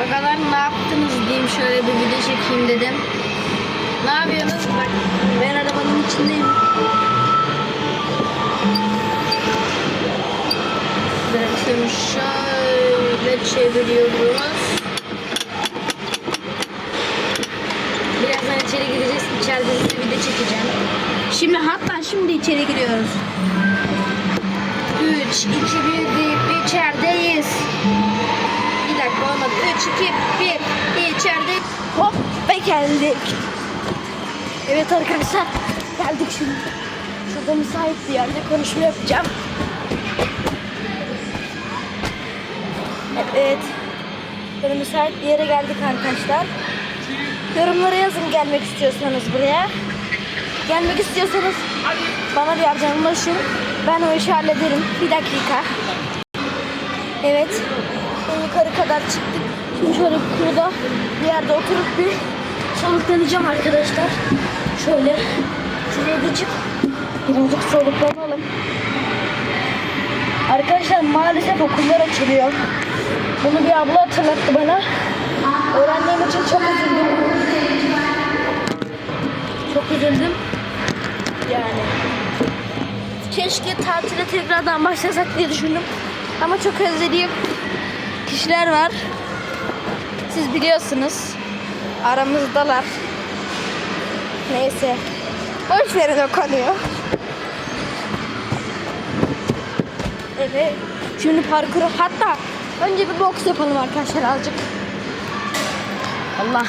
Agalar ne yaptınız diyeyim şöyle bir video çekeyim dedim. Ne yapıyorsunuz? Bak ben arabanın içindeyim. Direksiyonu şöyle çeviriyoruz. Birazdan içeri gireceğiz. İçeride size video çekeceğim. Şimdi hatta şimdi içeri giriyoruz. 3, 2, 1 deyip içerideyiz. 2, 1 içeride hop ve geldik. Evet arkadaşlar geldik şimdi. Şurada müsait bir yerde konuşma yapacağım. Evet. Böyle müsait bir yere geldik arkadaşlar. Yorumlara yazın gelmek istiyorsanız buraya. Gelmek istiyorsanız bana bir yerden ulaşın. Ben o işi hallederim. Bir dakika. Evet. En yukarı kadar çıktık. Şöyle burada bir yerde oturup bir soluklanacağım arkadaşlar. Şöyle şuraya geçip birazcık soluklanalım. Arkadaşlar maalesef okullar açılıyor. Bunu bir abla hatırlattı bana. Öğrendiğim için çok üzüldüm. Çok üzüldüm. Yani. Keşke tatile tekrardan başlasak diye düşündüm. Ama çok özlediğim kişiler var. Siz biliyorsunuz. Aramızdalar. Neyse. Boş verin o konuyu. Evet. Şimdi parkuru hatta önce bir boks yapalım arkadaşlar azıcık. Allah.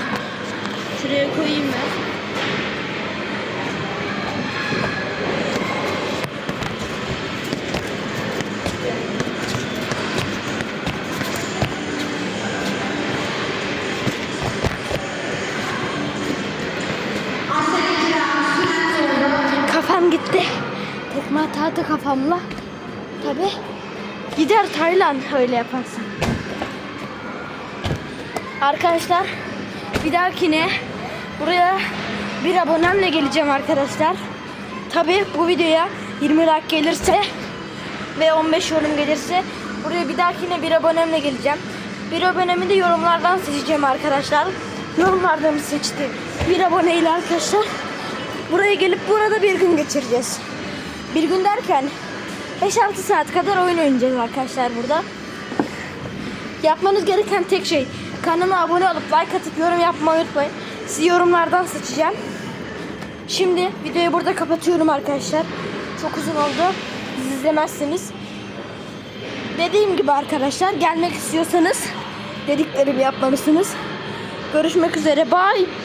Şuraya koyayım ben. Gitti. Tekme atardı kafamla. Tabi gider Taylan öyle yaparsan. Arkadaşlar bir dahakine buraya bir abonemle geleceğim arkadaşlar. Tabi bu videoya 20 like gelirse ve 15 yorum gelirse buraya bir dahakine bir abonemle geleceğim. Bir abonemi de yorumlardan seçeceğim arkadaşlar. Yorumlardan seçtiğim bir aboneyle arkadaşlar buraya gelip burada bir gün geçireceğiz. Bir gün derken 5-6 saat kadar oyun oynayacağız arkadaşlar burada. Yapmanız gereken tek şey kanalıma abone olup like atıp yorum yapmayı unutmayın. Sizi yorumlardan seçeceğim. Şimdi videoyu burada kapatıyorum arkadaşlar. Çok uzun oldu. Siz izlemezsiniz. Dediğim gibi arkadaşlar gelmek istiyorsanız dediklerimi yapmalısınız. Görüşmek üzere. Bye.